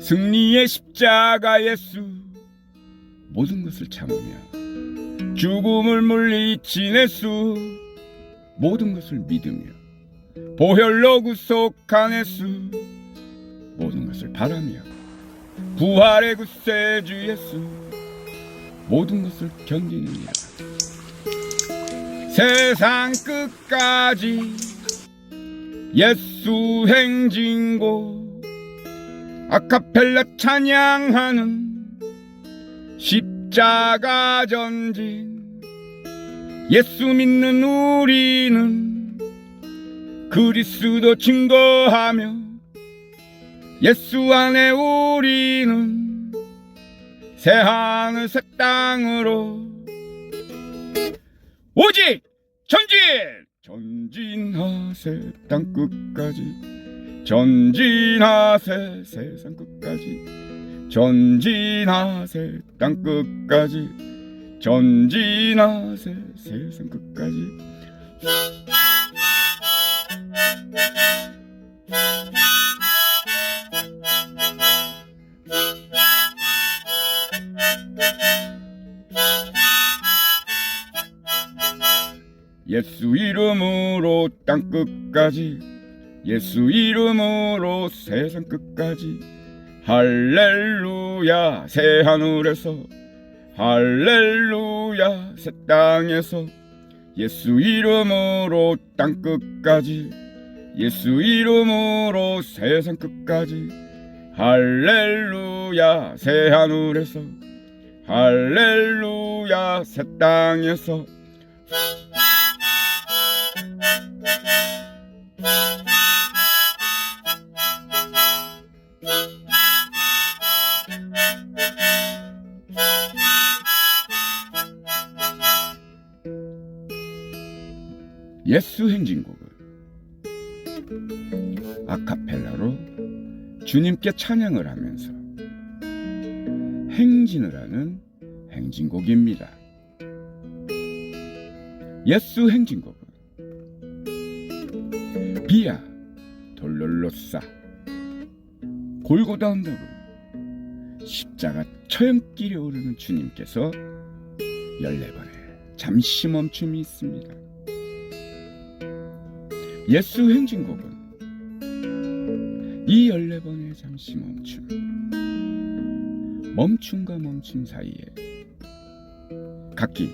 승리의 십자가 예수. 모든 것을 참으며 죽음을 물리친 예수. 모든 것을 믿으며 보혈로 구속한 예수. 모든 것을 바라며 부활의 구세주 예수. 모든 것을 견디느니라 세상 끝까지 예수 행진고 아카펠라 찬양하는 십 자가 전진 예수 믿는 우리는 그리스도 증거하며 예수 안에 우리는 새하늘 새 땅으로 오직 전진! 전진하세 땅 끝까지. 전진하세 세상 끝까지 전진하세 땅 끝까지. 전진하세 세상 끝까지. 예수 이름으로 땅 끝까지. 예수 이름으로 세상 끝까지 할렐루야 새 하늘에서. 할렐루야 새 땅에서. 예수 이름으로 땅 끝까지. 예수 이름으로 세상 끝까지. 할렐루야 새 하늘에서. 할렐루야 새 땅에서 예수 행진곡을 아카펠라로 주님께 찬양을 하면서 행진을 하는 행진곡입니다. 예수 행진곡은 비아 돌롤로사 골고다 언덕을 십자가 처형길에 오르는 주님께서 14번에 잠시 멈춤이 있습니다. 예수 행진곡은 이 14번의 잠시 멈춤. 멈춤과 멈춤 사이에 각기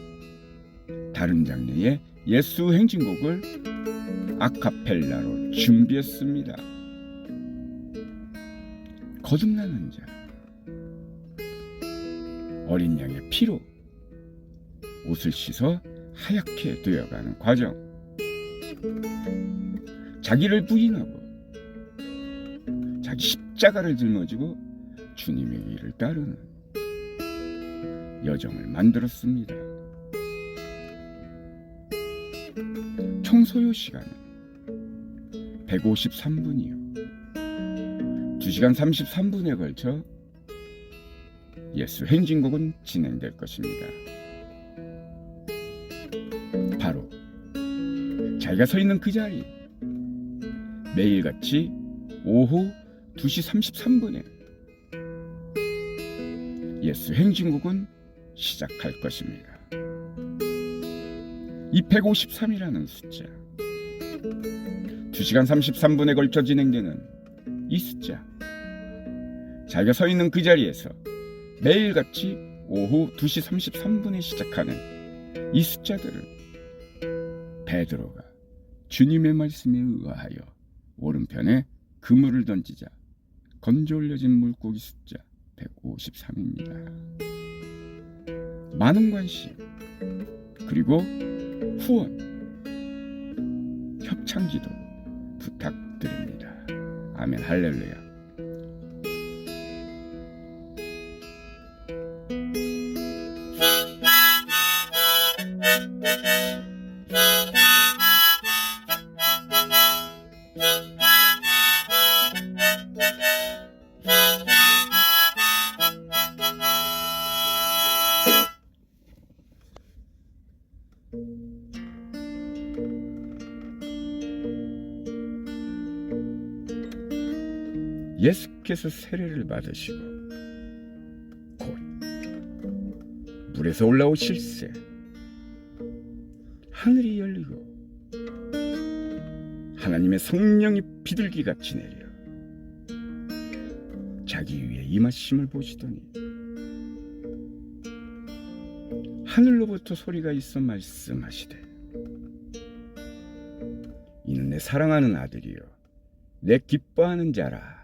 다른 장르의 예수 행진곡을 아카펠라로 준비했습니다. 거듭나는 자 어린 양의 피로 옷을 씻어 하얗게 되어가는 과정 자기를 부인하고 자기 십자가를 짊어지고 주님의 일을 따르는 여정을 만들었습니다. 총 소요 시간은 153분이요. 2시간 33분에 걸쳐 예수 행진곡은 진행될 것입니다. 자기가 서 있는 그 자리 매일같이 오후 2시 33분에 예수 행진곡은 시작할 것입니다. 이 153이라는 숫자 2시간 33분에 걸쳐 진행되는 이 숫자 자기가 서 있는 그 자리에서 매일같이 오후 2시 33분에 시작하는 이 숫자들을 베드로가 주님의 말씀에 의하여 오른편에 그물을 던지자 건져 올려진 물고기 숫자 153입니다. 많은 관심 그리고 후원 협찬 기도 부탁드립니다. 아멘 할렐루야. 예수께서 세례를 받으시고 곧 물에서 올라오실새 하늘이 열리고 하나님의 성령이 비둘기같이 내려 자기 위에 임하심을 보시더니 하늘로부터 소리가 있어 말씀하시되 이는 내 사랑하는 아들이요 내 기뻐하는 자라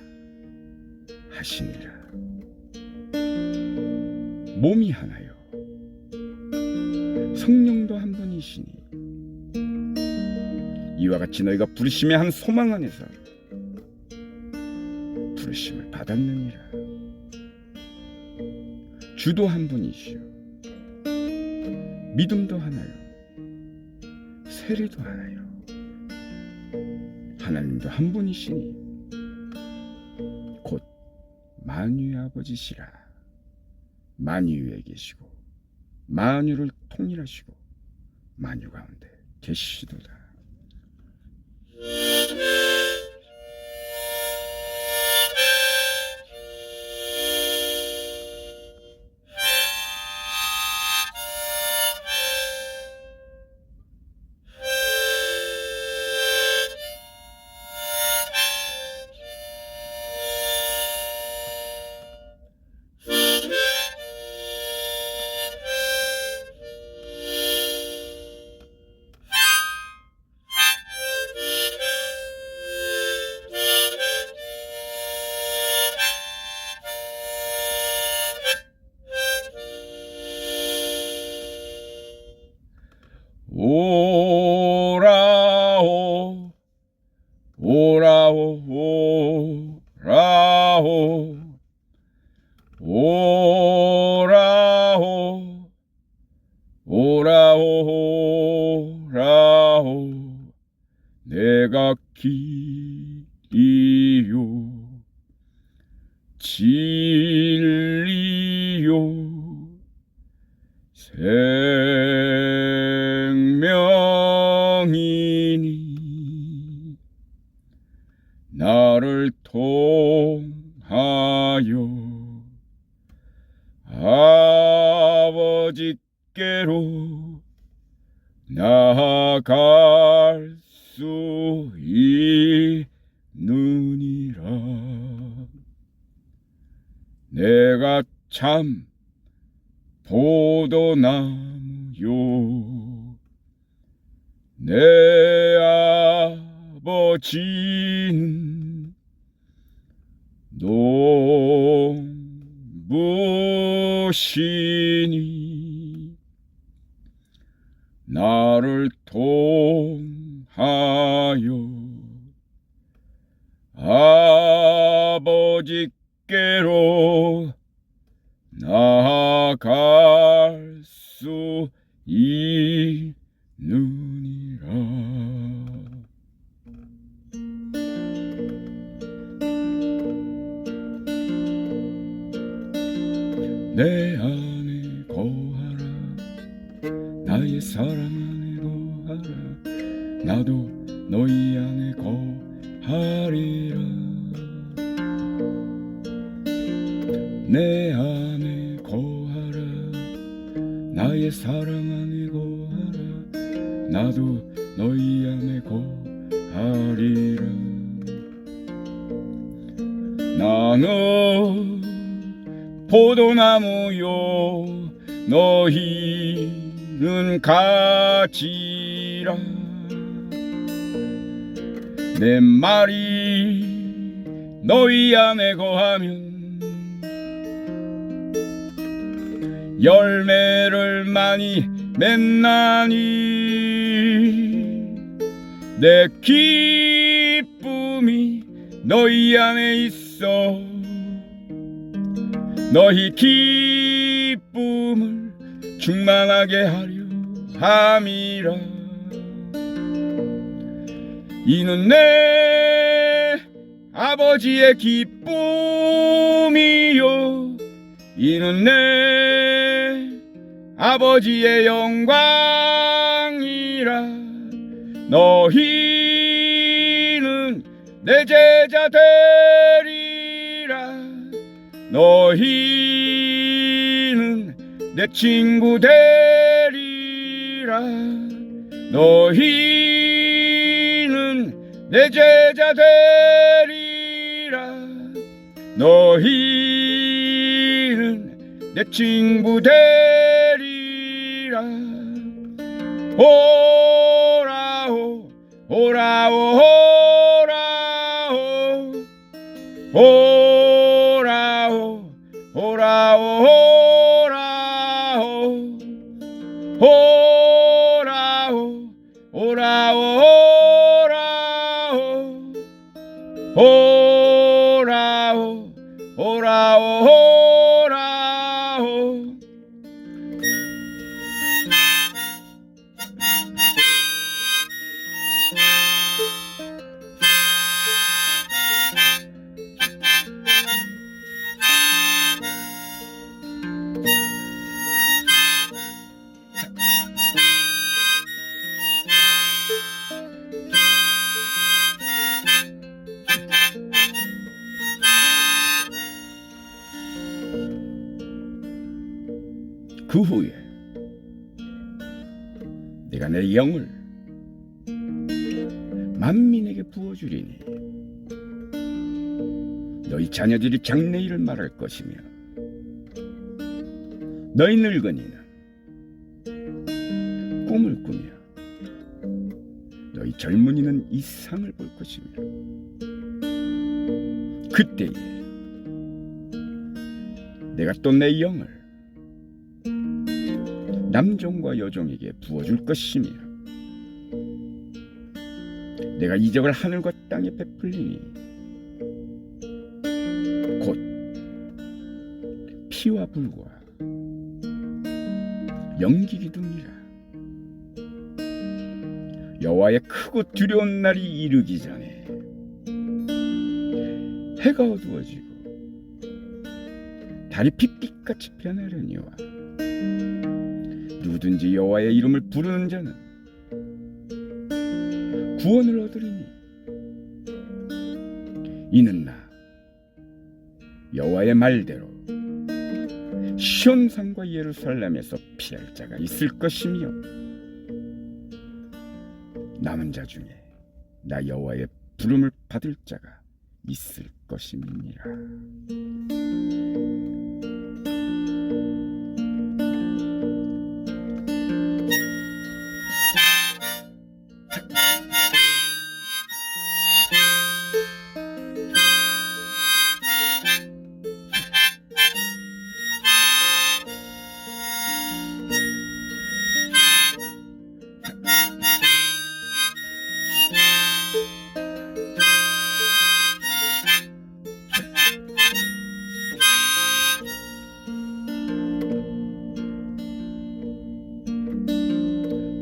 하시니라 몸이 하나요. 성령도 한 분이시니 이와 같이 너희가 부르심의 한 소망 안에서 부르심을 받았느니라. 주도 한 분이시요. 믿음도 하나요. 세례도 하나요. 하나님도 한 분이시니 만유의 아버지시라. 만유에 계시고 만유를 통일하시고 만유 가운데 계시도다 오라오. 내가 길이요. 진리요. 생명이니 나를 통하여 아버지께로 나아갈 수 있느니라. 내가 참 포도나무요. 내 아버지는 농부시니 나를 통하여. 아버지께로 나아갈 나의 사랑 안에 거하라. 나도 너희 안에 거하리라. 내 안에 거하라. 나의 사랑 안에 거하라. 나도 너희 안에 거하리라. 나는 포도나무요 너희 는 가지라. 내 말이 너희 안에 거하면 열매를 많이 맺나니 내 기쁨이 너희 안에 있어 너희 기쁨을 충만하게 하려 함이라. 이는 내 아버지의 기쁨이요. 이는 내 아버지의 영광이라. 너희는 내 제자 되리라. 너희는 내 친구 되리라. 너희는 내 제자 되리라. 너희는 내 친구 되리라. 오라오 오라오 오라오. 오라오 영을 만민에게 부어주리니 너희 자녀들이 장래일을 말할 것이며 너희 늙은이는 꿈을 꾸며 너희 젊은이는 이상을 볼 것이며 그때에 내가 또 내 영을 남종과 여종에게 부어줄 것이며 내가 이적을 하늘과 땅에 베풀리니 곧 피와 불과 연기 기둥이라. 여호와의 크고 두려운 날이 이르기 전에 해가 어두워지고 달이 빛빛같이 변하려니와 누구든지 여호와의 이름을 부르는 자는 구원을 얻으리니 이는 나 여호와의 말대로 시온산과 예루살렘에서 피할 자가 있을 것이며 남은 자 중에 나 여호와의 부름을 받을 자가 있을 것임이니라.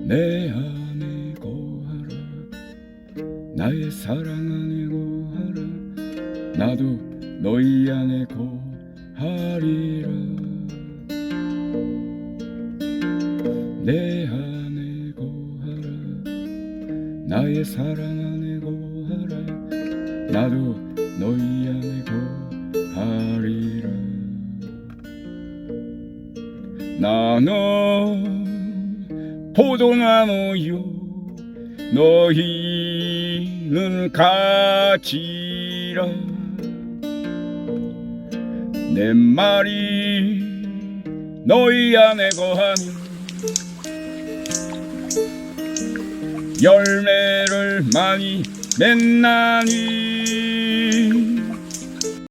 내 안에 거하라. 나의 사랑 안에 거하라. 나도 너희 안에 거하리라. 내 안에 거하라. 나의 사랑 안에 거하라. 나도 너희 안에 거하리라. 나는 포도나무요 너희는 가지라. 내 말이 너희 안에 거하니 열매를 많이 맺나니